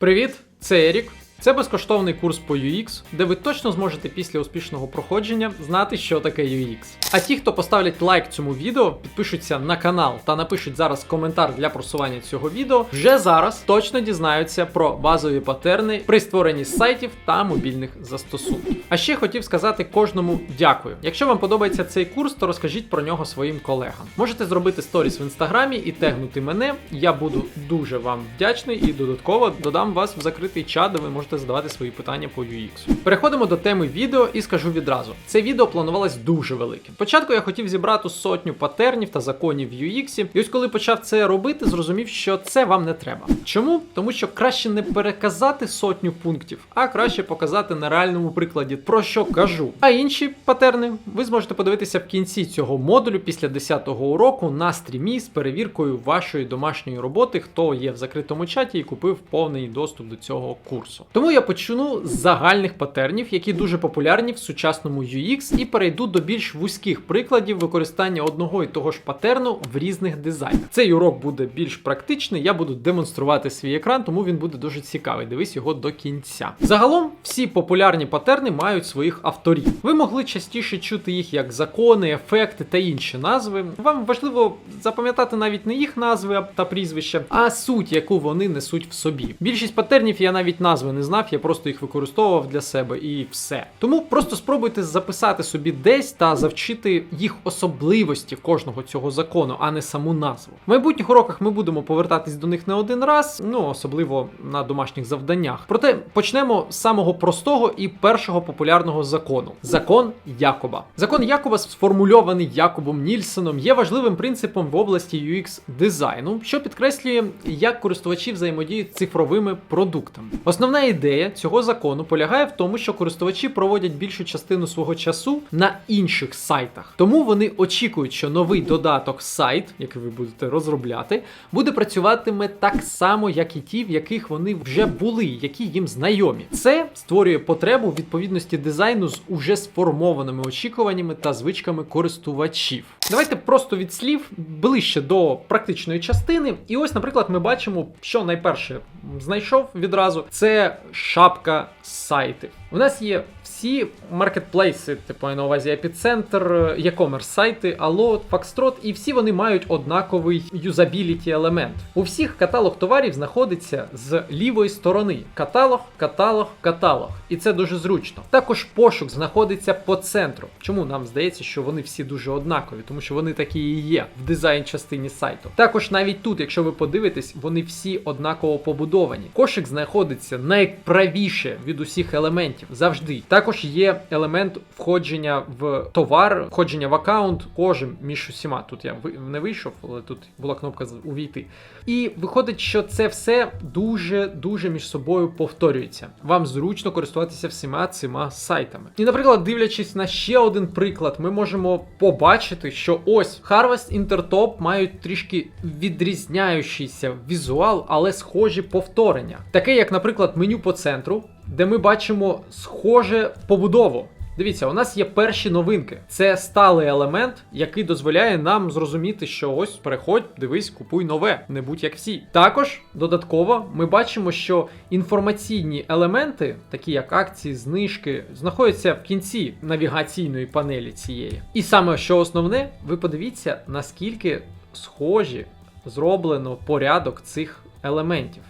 Привіт, це Ерік. Це безкоштовний курс по UX, де ви точно зможете після успішного проходження знати, що таке UX. А ті, хто поставлять лайк цьому відео, підпишуться на канал та напишуть зараз коментар для просування цього відео, вже зараз точно дізнаються про базові патерни при створенні сайтів та мобільних застосунків. А ще хотів сказати кожному дякую. Якщо вам подобається цей курс, то розкажіть про нього своїм колегам. Можете зробити сторіс в інстаграмі і тегнути мене. Я буду дуже вам вдячний і додатково додам вас в закритий чат, де ви можете задавати свої питання по UX. Переходимо до теми відео і скажу відразу: це відео планувалось дуже великим. Спочатку я хотів зібрати сотню патернів та законів в UX, і ось коли почав це робити, зрозумів, що це вам не треба. Чому? Тому що краще не переказати сотню пунктів, а краще показати на реальному прикладі, про що кажу. А інші патерни ви зможете подивитися в кінці цього модулю після 10-го уроку на стрімі з перевіркою вашої домашньої роботи, хто є в закритому чаті і купив повний доступ до цього курсу. Тому я почну з загальних патернів, які дуже популярні в сучасному UX, і перейду до більш вузьких прикладів використання одного і того ж патерну в різних дизайнах. Цей урок буде більш практичний, я буду демонструвати свій екран, тому він буде дуже цікавий. Дивись його до кінця. Загалом, всі популярні патерни мають своїх авторів. Ви могли частіше чути їх як закони, ефекти та інші назви. Вам важливо запам'ятати навіть не їх назви та прізвища, а суть, яку вони несуть в собі. Більшість патернів я навіть назви не знав, я просто їх використовував для себе і все. Тому просто спробуйте записати собі десь та завчити їх особливості кожного цього закону, а не саму назву. В майбутніх уроках ми будемо повертатись до них не один раз, ну особливо на домашніх завданнях. Проте почнемо з самого простого і першого популярного закону закон Якоба. Закон Якоба, сформульований Якобом Нільсоном, є важливим принципом в області UX дизайну, що підкреслює, як користувачі взаємодіють цифровими продуктами. Основна ідея цього закону полягає в тому, що користувачі проводять більшу частину свого часу на інших сайтах. Тому вони очікують, що новий додаток сайт, який ви будете розробляти, буде працюватиме так само, як і ті, в яких вони вже були, які їм знайомі. Це створює потребу відповідності дизайну з уже сформованими очікуваннями та звичками користувачів. Давайте просто від слів ближче до практичної частини. І ось, наприклад, ми бачимо, що найперше знайшов відразу це шапка сайтів. У нас є всі маркетплейси, типу на увазі епіцентр, e-commerce сайти, Allo, Foxtrot, і всі вони мають однаковий юзабіліті елемент. У всіх каталог товарів знаходиться з лівої сторони. Каталог, каталог, каталог. І це дуже зручно. Також пошук знаходиться по центру. Чому нам здається, що вони всі дуже однакові, тому що вони такі і є в дизайн частині сайту. Також навіть тут, якщо ви подивитесь, вони всі однаково побудовані. Кошик знаходиться найправіше від усіх елементів завжди. Також є елемент входження в товар, входження в аккаунт, кожен між усіма. Тут я не вийшов, але тут була кнопка увійти. І виходить, що це все дуже дуже між собою повторюється. Вам зручно користуватися всіма цими сайтами. І, наприклад, дивлячись на ще один приклад, ми можемо побачити, що ось Harvest Intertop мають трішки відрізняючийся візуал, але схожі повторення. Таке, як, наприклад, меню по центру, де ми бачимо схоже побудову. Дивіться, у нас є перші новинки. Це сталий елемент, який дозволяє нам зрозуміти, що ось переходь, дивись, купуй нове, не будь як всі. Також додатково ми бачимо, що інформаційні елементи, такі як акції, знижки, знаходяться в кінці навігаційної панелі цієї. І саме що основне, ви подивіться, наскільки схожі зроблено порядок цих елементів.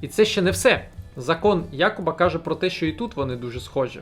І це ще не все. Закон Якоба каже про те, що і тут вони дуже схожі.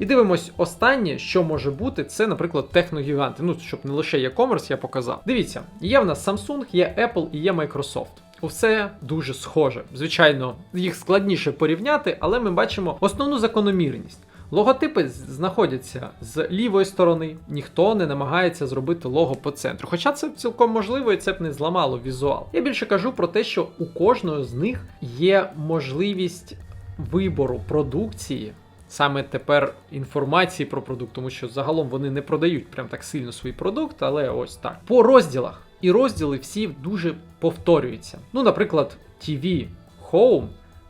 І дивимось останнє, що може бути, це, наприклад, техногіганти. Ну, щоб не лише e-commerce я показав. Дивіться, є в нас Samsung, є Apple і є Microsoft. Усе дуже схоже. Звичайно, їх складніше порівняти, але ми бачимо основну закономірність. Логотипи знаходяться з лівої сторони, ніхто не намагається зробити лого по центру. Хоча це цілком можливо і це б не зламало візуал. Я більше кажу про те, що у кожного з них є можливість вибору продукції. Саме тепер інформації про продукт, тому що загалом вони не продають прям так сильно свій продукт, але ось так. По розділах. І розділи всі дуже повторюються. Ну, наприклад, TV Home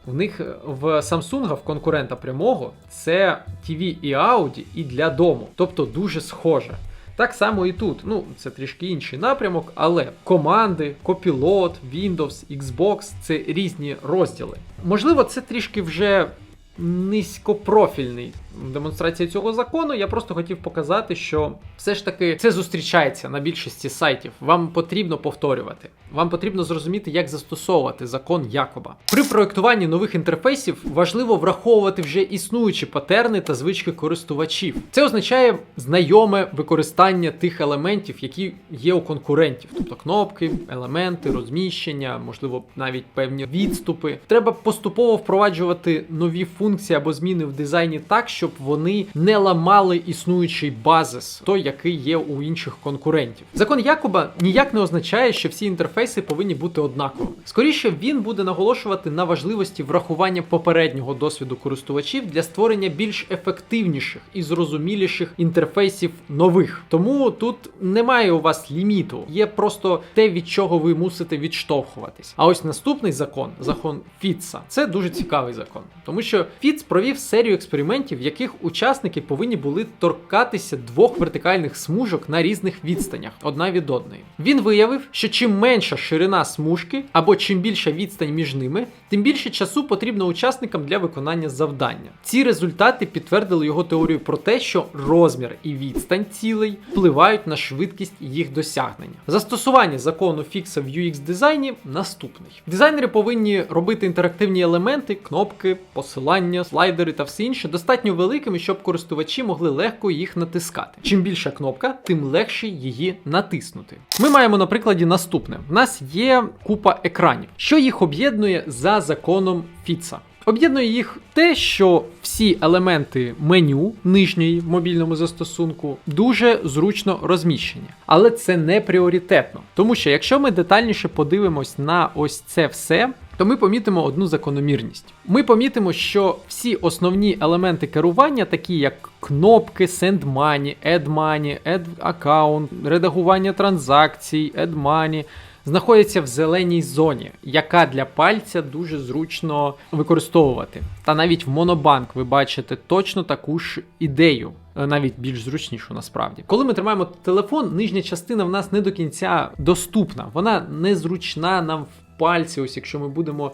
в них е, в Samsung, в конкурента прямого, це TV і Audi і для дому, тобто дуже схоже. Так само і тут. Ну, це трішки інший напрямок, але команди, копілот, Windows, Xbox це різні розділи. Можливо, це трішки вже низькопрофільний демонстрація цього закону. Я просто хотів показати, що все ж таки це зустрічається на більшості сайтів. Вам потрібно повторювати. Вам потрібно зрозуміти, як застосовувати закон Якоба. При проєктуванні нових інтерфейсів важливо враховувати вже існуючі патерни та звички користувачів. Це означає знайоме використання тих елементів, які є у конкурентів, тобто кнопки, елементи, розміщення, можливо, навіть певні відступи. Треба поступово впроваджувати нові функції або зміни в дизайні так, щоб вони не ламали існуючий базис, той, який є у інших конкурентів. Закон Якоба ніяк не означає, що всі інтерфейси повинні бути однаковими. Скоріше він буде наголошувати на важливості врахування попереднього досвіду користувачів для створення більш ефективніших і зрозуміліших інтерфейсів нових. Тому тут немає у вас ліміту, є просто те, від чого ви мусите відштовхуватись. А ось наступний закон, закон Фітца, це дуже цікавий закон, тому що Фіц провів серію експериментів, в яких учасники повинні були торкатися двох вертикальних смужок на різних відстанях, одна від одної. Він виявив, що чим менша ширина смужки або чим більша відстань між ними, тим більше часу потрібно учасникам для виконання завдання. Ці результати підтвердили його теорію про те, що розмір і відстань цілей впливають на швидкість їх досягнення. Застосування закону фікса в UX дизайні наступний. Дизайнери повинні робити інтерактивні елементи, кнопки, посилання, слайдери та все інше достатньо великими, щоб користувачі могли легко їх натискати. Чим більша кнопка, тим легше її натиснути. Ми маємо на прикладі наступне: в нас є купа екранів, що їх об'єднує за законом Фіца. Об'єднує їх те, що всі елементи меню нижньої в мобільному застосунку дуже зручно розміщені, але це не пріоритетно. Тому що якщо ми детальніше подивимось на ось це все, то ми помітимо одну закономірність. Ми помітимо, що всі основні елементи керування, такі як кнопки, Send Money, Add Money, Add Account, редагування транзакцій, Add Money, знаходяться в зеленій зоні, яка для пальця дуже зручно використовувати. Та навіть в Монобанк ви бачите точно таку ж ідею. е, Навіть більш зручнішу насправді, коли ми тримаємо телефон, нижня частина в нас не до кінця доступна. Вона незручна нам в пальці. Ось якщо ми будемо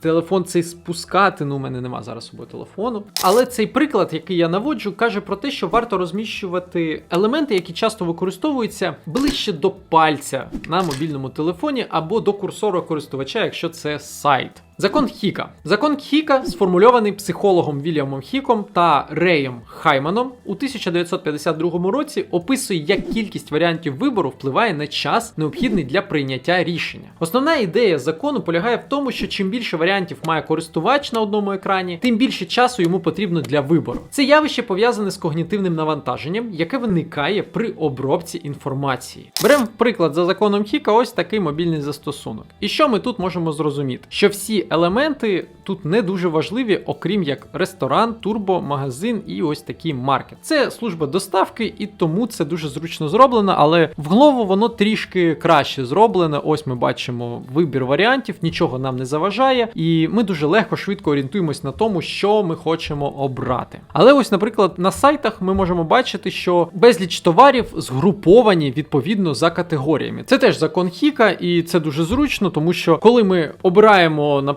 телефон цей спускати. Ну, у мене нема зараз собою телефону. Але цей приклад, який я наводжу, каже про те, що варто розміщувати елементи, які часто використовуються ближче до пальця на мобільному телефоні або до курсора користувача, якщо це сайт. Закон Хіка. Закон Хіка сформульований психологом Вільямом Хіком та Реєм Хайманом у 1952 році описує, як кількість варіантів вибору впливає на час, необхідний для прийняття рішення. Основна ідея закону полягає в тому, що чим більше варіантів має користувач на одному екрані, тим більше часу йому потрібно для вибору. Це явище пов'язане з когнітивним навантаженням, яке виникає при обробці інформації. Беремо приклад за законом Хіка, ось такий мобільний застосунок. І що ми тут можемо зрозуміти? Що всі елементи тут не дуже важливі, окрім як ресторан, турбо, магазин і ось такий маркет. Це служба доставки, і тому це дуже зручно зроблено, але в голову воно трішки краще зроблене. Ось ми бачимо вибір варіантів, нічого нам не заважає, і ми дуже легко, швидко орієнтуємось на тому, що ми хочемо обрати. Але ось, наприклад, на сайтах ми можемо бачити, що безліч товарів згруповані відповідно за категоріями. Це теж закон Хіка, і це дуже зручно, тому що коли ми обираємо, наприклад,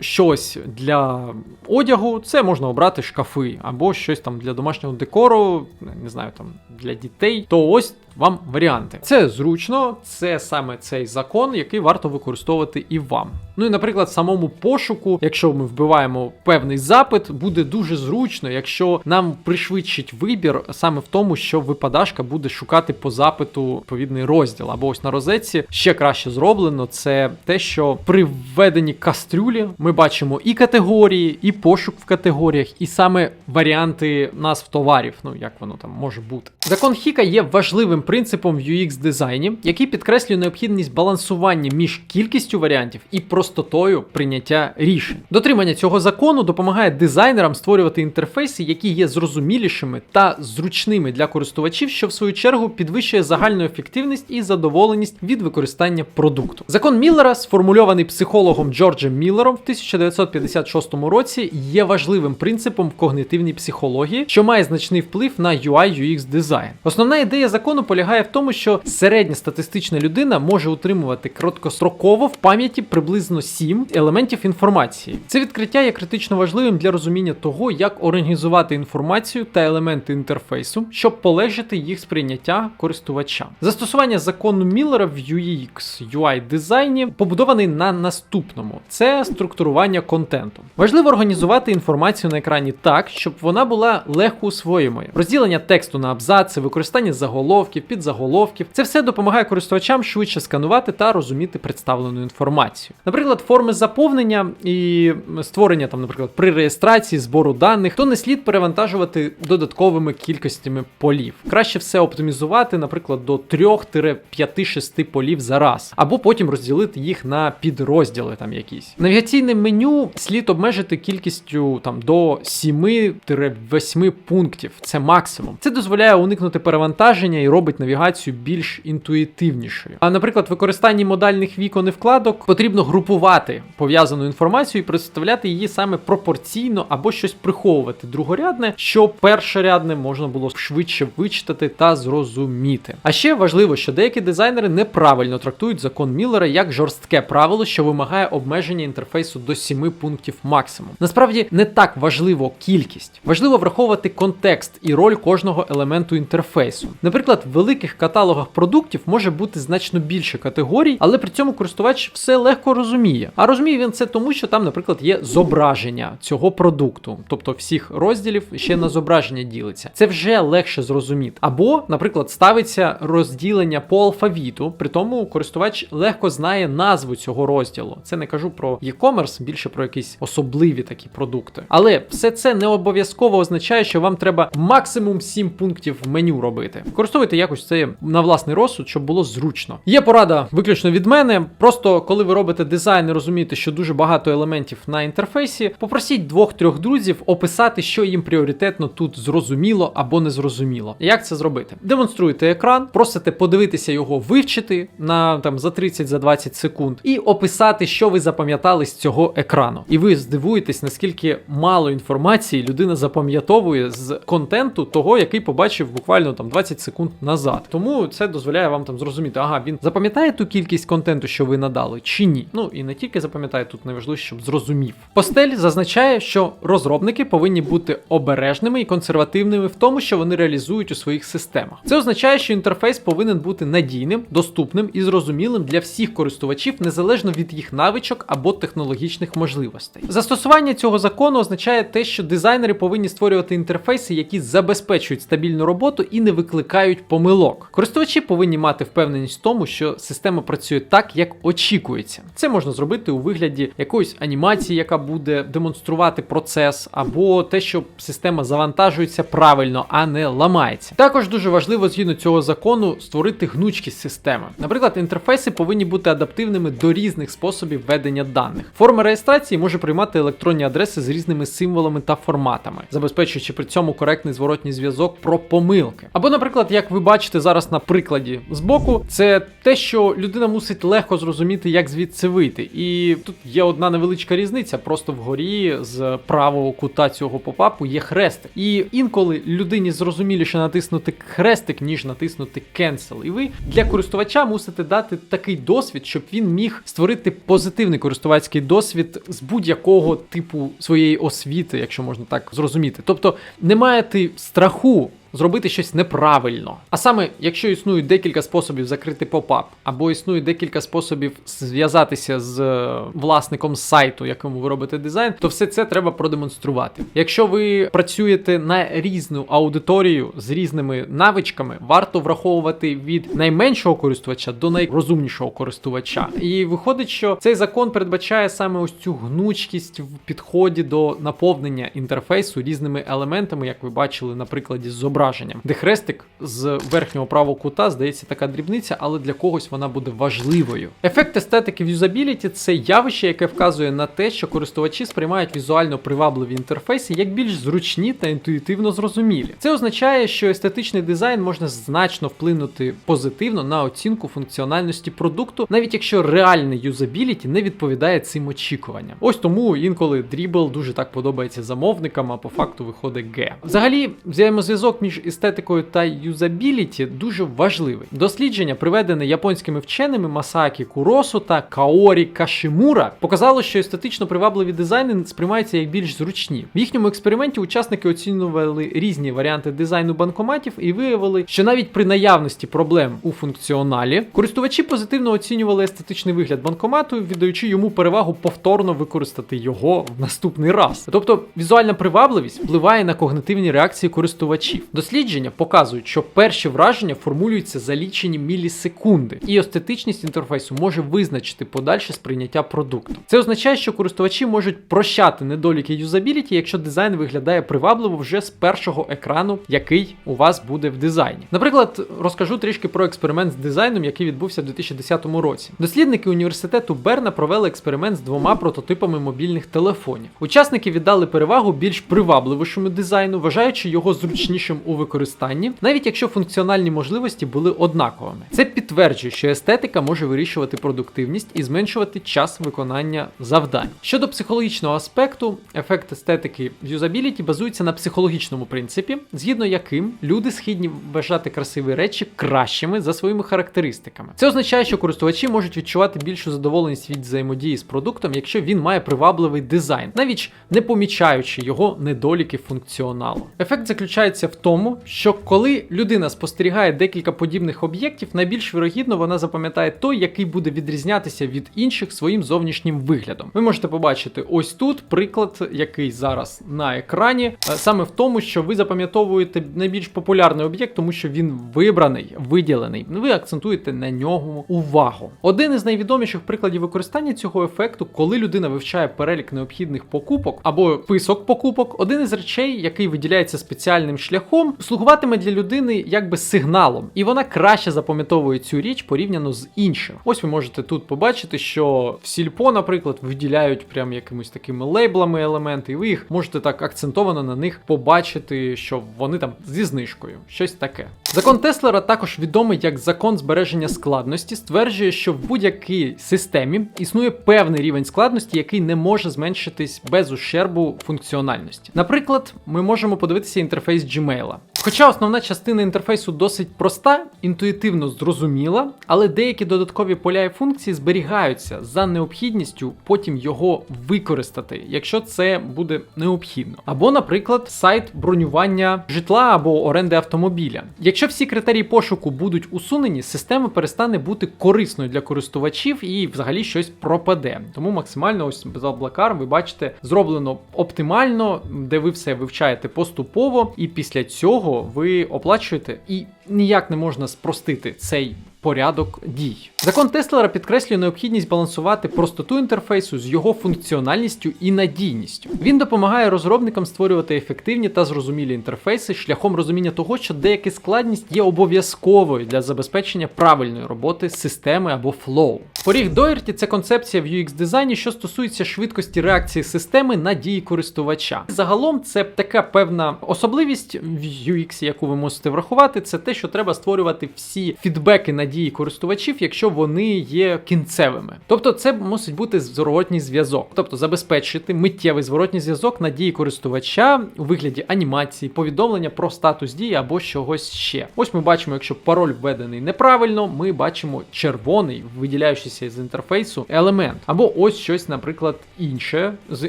щось для одягу, це можна обрати шкафи або щось там для домашнього декору, не знаю, там для дітей, то ось. Вам варіанти. Це зручно, це саме цей закон, який варто використовувати і вам. Ну і, наприклад, самому пошуку, якщо ми вбиваємо певний запит, буде дуже зручно, якщо нам пришвидшить вибір саме в тому, що випадашка буде шукати по запиту відповідний розділ. Або ось на розетці ще краще зроблено. Це те, що при введенні кастрюлі ми бачимо і категорії, і пошук в категоріях, і саме варіанти назв товарів. Ну як воно там може бути. Закон Хіка є важливим принципом в UX дизайні, який підкреслює необхідність балансування між кількістю варіантів і простотою прийняття рішень. Дотримання цього закону допомагає дизайнерам створювати інтерфейси, які є зрозумілішими та зручними для користувачів, що в свою чергу підвищує загальну ефективність і задоволеність від використання продукту. Закон Міллера, сформульований психологом Джорджем Міллером в 1956 році, є важливим принципом в когнитивній психології, що має значний вплив на UI UX дизайн. Дизайн. Основна ідея закону полягає в тому, що середня статистична людина може утримувати короткостроково в пам'яті приблизно 7 елементів інформації. Це відкриття є критично важливим для розуміння того, як організувати інформацію та елементи інтерфейсу, щоб полегшити їх сприйняття користувачам. Застосування закону Міллера в UX UI дизайні побудований на наступному: це структурування контенту. Важливо організувати інформацію на екрані так, щоб вона була легко усвоїмою. Розділення тексту на абзаци, використання заголовків, підзаголовків це все допомагає користувачам швидше сканувати та розуміти представлену інформацію. Наприклад, форми заповнення і створення там, наприклад, при реєстрації збору даних, то не слід перевантажувати додатковими кількостями полів. Краще все оптимізувати, наприклад, до 3-5-6 полів за раз, або потім розділити їх на підрозділи там якісь. Навігаційне меню слід обмежити кількістю там до 7-8 пунктів. Це максимум. Це дозволяє уникнути перевантаження і робить навігацію більш інтуїтивнішою. А наприклад, в використанні модальних вікон і вкладок потрібно групувати пов'язану інформацію і представляти її саме пропорційно або щось приховувати другорядне, щоб першорядне можна було швидше вичитати та зрозуміти. А ще важливо, що деякі дизайнери неправильно трактують закон Міллера як жорстке правило, що вимагає обмеження інтерфейсу до 7 пунктів максимум. Насправді не так важливо кількість, важливо враховувати контекст і роль кожного елементу інтерфейсу. Наприклад, в великих каталогах продуктів може бути значно більше категорій, але при цьому користувач все легко розуміє. А розуміє він це тому, що там, наприклад, є зображення цього продукту, тобто всіх розділів ще на зображення ділиться. Це вже легше зрозуміти. Або, наприклад, ставиться розділення по алфавіту, при тому користувач легко знає назву цього розділу. Це не кажу про e-commerce, більше про якісь особливі такі продукти. Але все це не обов'язково означає, що вам треба максимум 7 пунктів меню робити. Використовуйте якось це на власний розсуд, щоб було зручно. Є порада виключно від мене. Просто коли ви робите дизайн і розумієте, що дуже багато елементів на інтерфейсі, попросіть двох-трьох друзів описати, що їм пріоритетно тут зрозуміло або не зрозуміло. Як це зробити? Демонструєте екран, просите подивитися його вивчити на там за 30-20 секунд, і описати, що ви запам'ятали з цього екрану. І ви здивуєтесь, наскільки мало інформації людина запам'ятовує з контенту того, який побачив буквально там 20 секунд назад. Тому це дозволяє вам там зрозуміти, ага, він запам'ятає ту кількість контенту, що ви надали, чи ні. Ну і не тільки запам'ятає, тут найважливіше, щоб зрозумів. Постель зазначає, що розробники повинні бути обережними і консервативними в тому, що вони реалізують у своїх системах. Це означає, що інтерфейс повинен бути надійним, доступним і зрозумілим для всіх користувачів, незалежно від їх навичок або технологічних можливостей. Застосування цього закону означає те, що дизайнери повинні створювати інтерфейси, які забезпечують стабільну роботу і не викликають помилок. Користувачі повинні мати впевненість в тому, що система працює так, як очікується. Це можна зробити у вигляді якоїсь анімації, яка буде демонструвати процес, або те, що система завантажується правильно, а не ламається. Також дуже важливо згідно цього закону створити гнучкість системи. Наприклад, інтерфейси повинні бути адаптивними до різних способів ведення даних. Форма реєстрації може приймати електронні адреси з різними символами та форматами, забезпечуючи при цьому коректний зворотній зв'язок про помилки. Або, наприклад, як ви бачите зараз на прикладі збоку, це те, що людина мусить легко зрозуміти, як звідси вийти. І тут є одна невеличка різниця. Просто вгорі з правого кута цього попапу є хрестик. І інколи людині зрозуміліше натиснути хрестик, ніж натиснути Cancel. І ви для користувача мусите дати такий досвід, щоб він міг створити позитивний користувацький досвід з будь-якого типу своєї освіти, якщо можна так зрозуміти. Тобто не маєте страху. Зробити щось неправильно. А саме, якщо існують декілька способів закрити попап, або існує декілька способів зв'язатися з е, власником сайту, якому ви робите дизайн, то все це треба продемонструвати. Якщо ви працюєте на різну аудиторію з різними навичками, варто враховувати від найменшого користувача до найрозумнішого користувача. І виходить, що цей закон передбачає саме ось цю гнучкість в підході до наповнення інтерфейсу різними елементами, як ви бачили на прикладі з зображенням, де хрестик з верхнього правого кута здається така дрібниця, але для когось вона буде важливою. Ефект естетики в юзабіліті це явище, яке вказує на те, що користувачі сприймають візуально привабливі інтерфейси як більш зручні та інтуїтивно зрозумілі. Це означає, що естетичний дизайн можна значно вплинути позитивно на оцінку функціональності продукту, навіть якщо реальне юзабіліті не відповідає цим очікуванням. Ось тому інколи Dribble дуже так подобається замовникам, а по факту виходить Г. Взагалі, взаємозв'язок між між естетикою та юзабіліті дуже важливий. Дослідження, проведене японськими вченими Масакі Куросу та Каорі Кашимура, показало, що естетично привабливі дизайни сприймаються як більш зручні. В їхньому експерименті учасники оцінювали різні варіанти дизайну банкоматів і виявили, що навіть при наявності проблем у функціоналі користувачі позитивно оцінювали естетичний вигляд банкомату, віддаючи йому перевагу повторно використати його в наступний раз. Тобто візуальна привабливість впливає на когнитивні реакції користувачів. Дослідження показують, що перші враження формулюються за лічені мілісекунди, і естетичність інтерфейсу може визначити подальше сприйняття продукту. Це означає, що користувачі можуть прощати недоліки юзабіліті, якщо дизайн виглядає привабливо вже з першого екрану, який у вас буде в дизайні. Наприклад, розкажу трішки про експеримент з дизайном, який відбувся в 2010 році. Дослідники університету Берна провели експеримент з двома прототипами мобільних телефонів. Учасники віддали перевагу більш привабливішому дизайну, вважаючи його зручнішим у використанні, навіть якщо функціональні можливості були однаковими. Це підтверджує, що естетика може вирішувати продуктивність і зменшувати час виконання завдань. Щодо психологічного аспекту, ефект естетики в юзабіліті базується на психологічному принципі, згідно яким люди східні вважати красиві речі кращими за своїми характеристиками. Це означає, що користувачі можуть відчувати більшу задоволеність від взаємодії з продуктом, якщо він має привабливий дизайн, навіть не помічаючи його недоліки функціоналу. Ефект заключається в тому, що коли людина спостерігає декілька подібних об'єктів, найбільш вірогідно вона запам'ятає той, який буде відрізнятися від інших своїм зовнішнім виглядом. Ви можете побачити ось тут приклад, який зараз на екрані, е, саме в тому, що ви запам'ятовуєте найбільш популярний об'єкт, тому що він вибраний, виділений. Ви акцентуєте на нього увагу. Один із найвідоміших прикладів використання цього ефекту, коли людина вивчає перелік необхідних покупок або список покупок, один із речей, який виділяється спеціальним шляхом, слугуватиме для людини якби сигналом, і вона краще запам'ятовує цю річ порівняно з іншим. Ось ви можете тут побачити, що в сільпо, наприклад, виділяють прям якимось такими лейблами елементи, і ви їх можете так акцентовано на них побачити, що вони там зі знижкою, щось таке. Закон Теслера також відомий як закон збереження складності, стверджує, що в будь-якій системі існує певний рівень складності, який не може зменшитись без ущербу функціональності. Наприклад, ми можемо подивитися інтерфейс Gmail. Хоча основна частина інтерфейсу досить проста, інтуїтивно зрозуміла, але деякі додаткові поля і функції зберігаються за необхідністю потім його використати, якщо це буде необхідно. Або, наприклад, сайт бронювання житла або оренди автомобіля. Якщо всі критерії пошуку будуть усунені, система перестане бути корисною для користувачів і взагалі щось пропаде. Тому максимально ось без облакар ви бачите зроблено оптимально, де ви все вивчаєте поступово, і після цього ви оплачуєте і ніяк не можна спростити цей порядок дій. Закон Теслера підкреслює необхідність балансувати простоту інтерфейсу з його функціональністю і надійністю. Він допомагає розробникам створювати ефективні та зрозумілі інтерфейси шляхом розуміння того, що деяка складність є обов'язковою для забезпечення правильної роботи системи або флоу. Поріг Доєрті це концепція в UX дизайні, що стосується швидкості реакції системи на дії користувача. Загалом це така певна особливість в UX, яку ви можете врахувати, це те, що треба створювати всі фідбеки на дії користувачів, якщо вони є кінцевими. Тобто, це мусить бути зворотній зв'язок, тобто забезпечити миттєвий зворотній зв'язок на дії користувача у вигляді анімації, повідомлення про статус дії або чогось ще. Ось ми бачимо, якщо пароль введений неправильно, ми бачимо червоний, виділяючийся з інтерфейсу елемент, або ось щось, наприклад, інше з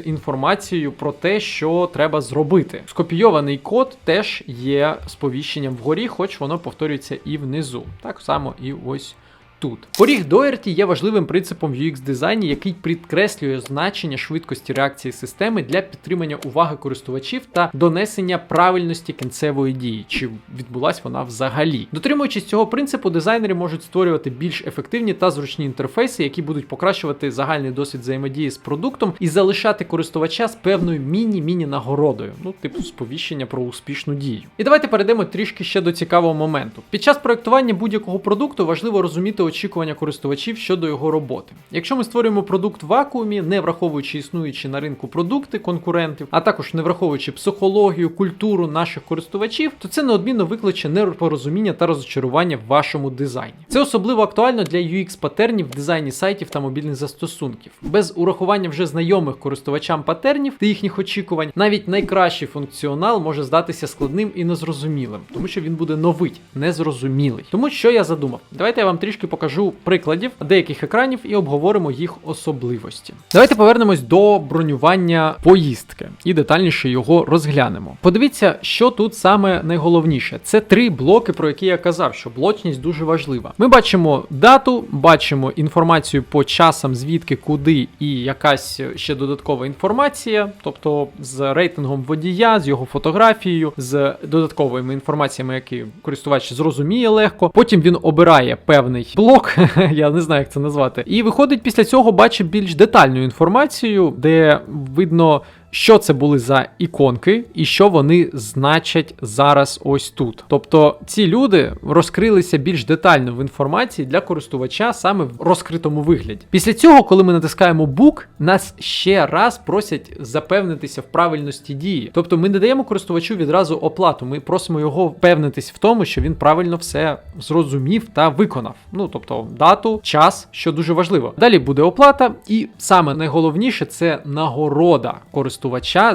інформацією про те, що треба зробити. Скопійований код теж є сповіщенням вгорі, хоч воно повторюється і внизу. Так само і ось. Тут поріг Доерті є важливим принципом в UX дизайні, який підкреслює значення швидкості реакції системи для підтримання уваги користувачів та донесення правильності кінцевої дії, чи відбулась вона взагалі. Дотримуючись цього принципу, дизайнери можуть створювати більш ефективні та зручні інтерфейси, які будуть покращувати загальний досвід взаємодії з продуктом і залишати користувача з певною міні-міні нагородою, ну типу сповіщення про успішну дію. І давайте перейдемо трішки ще до цікавого моменту. Під час проектування будь-якого продукту важливо розуміти очікування користувачів щодо його роботи. Якщо ми створюємо продукт в вакуумі, не враховуючи існуючі на ринку продукти конкурентів, а також не враховуючи психологію, культуру наших користувачів, то це неодмінно викличе непорозуміння та розчарування в вашому дизайні. Це особливо актуально для UX патернів в дизайні сайтів та мобільних застосунків. Без урахування вже знайомих користувачам патернів та їхніх очікувань, навіть найкращий функціонал може здатися складним і незрозумілим, тому що він буде новий, незрозумілий. Тому що я задумав? Давайте я вам трішки покажу прикладів деяких екранів і обговоримо їх особливості. Давайте повернемось до бронювання поїздки і детальніше його розглянемо. Подивіться, що тут саме найголовніше. Це три блоки, про які я казав, що блочність дуже важлива. Ми бачимо дату, бачимо інформацію по часам, звідки, куди і якась ще додаткова інформація, тобто з рейтингом водія, з його фотографією, з додатковими інформаціями, які користувач зрозуміє легко. Потім він обирає певний блок, я не знаю, як це назвати, і виходить після цього бачить більш детальну інформацію, де видно. Що це були за іконки, і що вони значать зараз ось тут. Тобто ці люди розкрилися більш детально в інформації для користувача саме в розкритому вигляді. Після цього, коли ми натискаємо Book, нас ще раз просять запевнитися в правильності дії. Тобто ми не даємо користувачу відразу оплату, ми просимо його впевнитись в тому, що він правильно все зрозумів та виконав. Ну тобто дату, час, що дуже важливо. Далі буде оплата, і саме найголовніше це нагорода користувача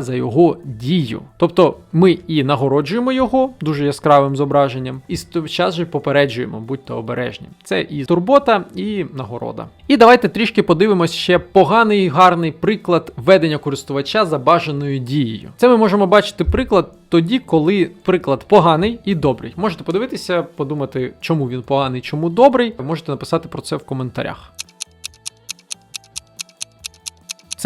за його дію. Тобто ми і нагороджуємо його дуже яскравим зображенням, і час же попереджуємо, будьте обережні. Це і турбота, і нагорода. І давайте трішки подивимось ще поганий гарний приклад ведення користувача за бажаною дією. Це ми можемо бачити приклад тоді, коли приклад поганий і добрий. Можете подивитися, подумати, чому він поганий, чому добрий. Можете написати про це в коментарях.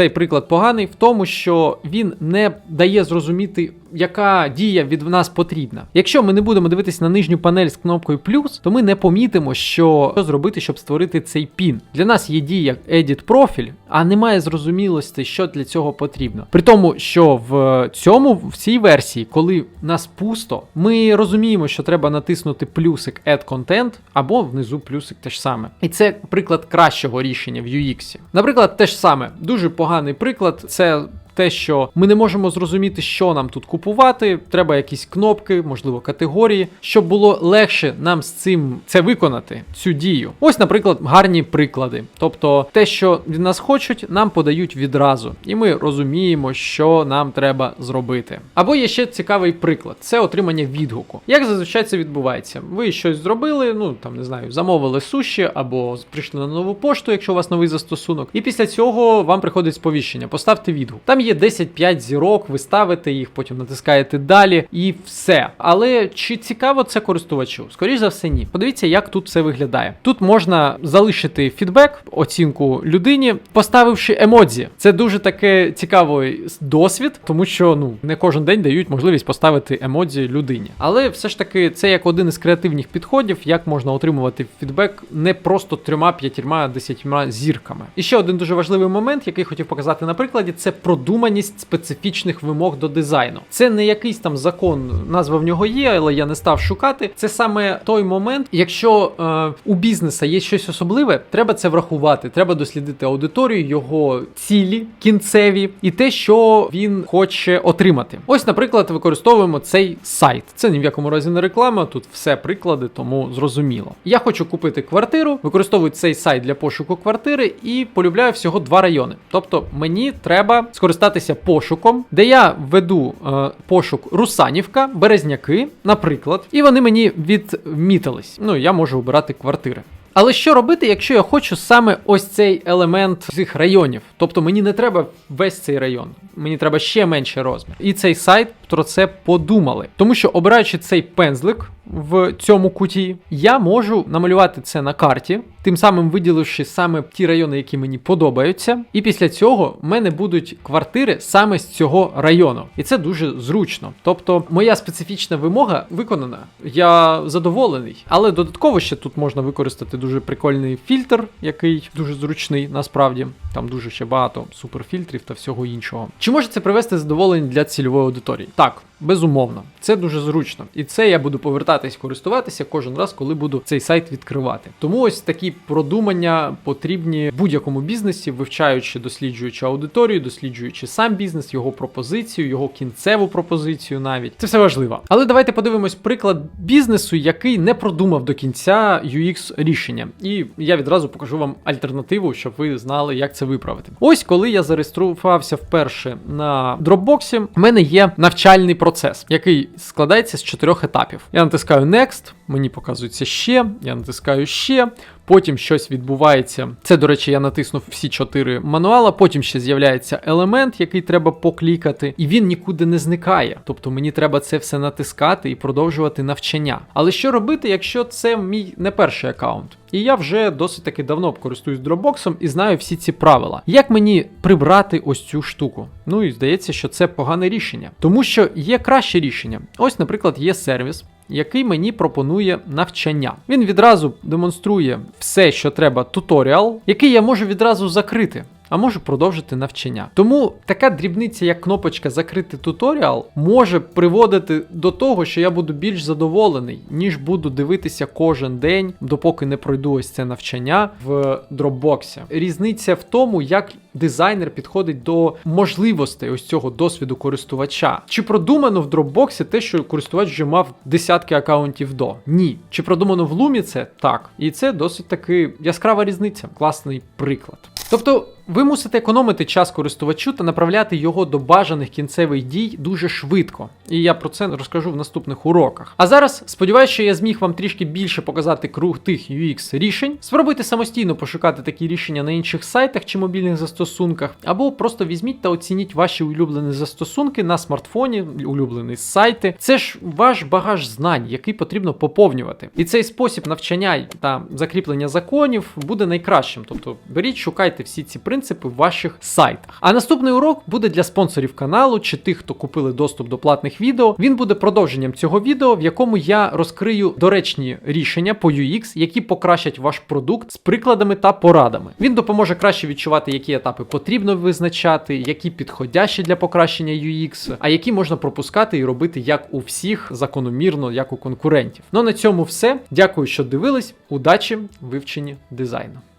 Цей приклад поганий в тому, що він не дає зрозуміти, яка дія від нас потрібна. Якщо ми не будемо дивитися на нижню панель з кнопкою плюс, то ми не помітимо, що що зробити, щоб створити цей пін. Для нас є дія Edit профіль, а немає зрозумілості, що для цього потрібно. При тому, що в цьому в цій версії, коли нас пусто, ми розуміємо, що треба натиснути плюсик Add Content або внизу плюсик те ж саме. І це приклад кращого рішення в UX. Наприклад, те ж саме, дуже поганий приклад. Це те, що ми не можемо зрозуміти, що нам тут купувати. Треба якісь кнопки, можливо, категорії, щоб було легше нам з цим це виконати, цю дію. Ось, наприклад, гарні приклади. Тобто, те, що від нас хочуть, нам подають відразу, і ми розуміємо, що нам треба зробити. Або є ще цікавий приклад: це отримання відгуку. Як зазвичай це відбувається? Ви щось зробили, ну там не знаю, замовили суші або прийшли на нову пошту, якщо у вас новий застосунок, і після цього вам приходить сповіщення. Поставте відгук. Там є 10-5 зірок, ви ставите їх, потім натискаєте далі і все. Але чи цікаво це користувачу? Скоріше за все, ні. Подивіться, як тут все виглядає. Тут можна залишити фідбек, оцінку людині, поставивши емодзі. Це дуже таке цікавий досвід, тому що ну не кожен день дають можливість поставити емодзі людині. Але все ж таки, це як один із креативних підходів, як можна отримувати фідбек не просто трьома, п'ятірма, десятьма зірками. І ще один дуже важливий момент, який хотів показати на прикладі, це продуманість специфічних вимог до дизайну. Це не якийсь там закон, назва в нього є, але я не став шукати. Це саме той момент, якщо е, у бізнеса є щось особливе, треба це врахувати. Треба дослідити аудиторію, його цілі, кінцеві і те, що він хоче отримати. Ось, наприклад, використовуємо цей сайт. Це ні в якому разі не реклама, тут все приклади, тому зрозуміло. Я хочу купити квартиру, використовую цей сайт для пошуку квартири і полюбляю всього два райони. Тобто мені треба скористатися пошуком, де я введу е, пошук Русанівка, Березняки, наприклад, і вони мені відмітились. Ну, я можу обирати квартири. Але що робити, якщо я хочу саме ось цей елемент цих районів? Тобто мені не треба весь цей район, мені треба ще менший розмір. І цей сайт про це подумали. Тому що обираючи цей пензлик в цьому куті, я можу намалювати це на карті, тим самим виділивши саме ті райони, які мені подобаються. І після цього в мене будуть квартири саме з цього району. І це дуже зручно. Тобто, моя специфічна вимога виконана. Я задоволений. Але додатково ще тут можна використати дуже прикольний фільтр, який дуже зручний, насправді. Там дуже ще багато суперфільтрів та всього іншого. Чи може це привести задоволення для цільової аудиторії? Так, безумовно, це дуже зручно. І це я буду повертати боятись користуватися кожен раз, коли буду цей сайт відкривати. Тому ось такі продумання потрібні будь-якому бізнесі, вивчаючи, досліджуючи аудиторію, досліджуючи сам бізнес, його пропозицію, його кінцеву пропозицію навіть. Це все важливо. Але давайте подивимось приклад бізнесу, який не продумав до кінця UX рішення. І я відразу покажу вам альтернативу, щоб ви знали, як це виправити. Ось коли я зареєструвався вперше на Dropbox, в мене є навчальний процес, який складається з чотирьох етапів. Я натискаю Next, мені показується ще, я натискаю ще. Потім щось відбувається. Це, до речі, я натиснув всі чотири мануала. Потім ще з'являється елемент, який треба поклікати, і він нікуди не зникає. Тобто мені треба це все натискати і продовжувати навчання. Але що робити, якщо це мій не перший аккаунт? І я вже досить таки давно користуюсь Dropbox і знаю всі ці правила. Як мені прибрати ось цю штуку? Ну і здається, що це погане рішення, тому що є краще рішення. Ось, наприклад, є сервіс. Який мені пропонує навчання. Він відразу демонструє все, що треба, туторіал, який я можу відразу закрити. А можу продовжити навчання. Тому така дрібниця, як кнопочка закрити туторіал, може приводити до того, що я буду більш задоволений, ніж буду дивитися кожен день, допоки не пройду ось це навчання в Dropbox. Різниця в тому, як дизайнер підходить до можливостей ось цього досвіду користувача. Чи продумано в Dropbox те, що користувач вже мав десятки акаунтів до? Ні. Чи продумано в Loom це? Так. І це досить таки яскрава різниця, класний приклад. Тобто ви мусите економити час користувачу та направляти його до бажаних кінцевих дій дуже швидко. І я про це розкажу в наступних уроках. А зараз сподіваюся, що я зміг вам трішки більше показати круг тих UX рішень. Спробуйте самостійно пошукати такі рішення на інших сайтах чи мобільних застосунках, або просто візьміть та оцініть ваші улюблені застосунки на смартфоні, улюблені сайти. Це ж ваш багаж знань, який потрібно поповнювати. І цей спосіб навчання та закріплення законів буде найкращим. Тобто беріть, шукайте всі ці принципи в ваших сайтах. А наступний урок буде для спонсорів каналу чи тих, хто купили доступ до платних відео. Він буде продовженням цього відео, в якому я розкрию доречні рішення по UX, які покращать ваш продукт з прикладами та порадами. Він допоможе краще відчувати, які етапи потрібно визначати, які підходящі для покращення UX, а які можна пропускати і робити як у всіх закономірно, як у конкурентів. Ну на цьому все. Дякую, що дивились. Удачі вивченні дизайну.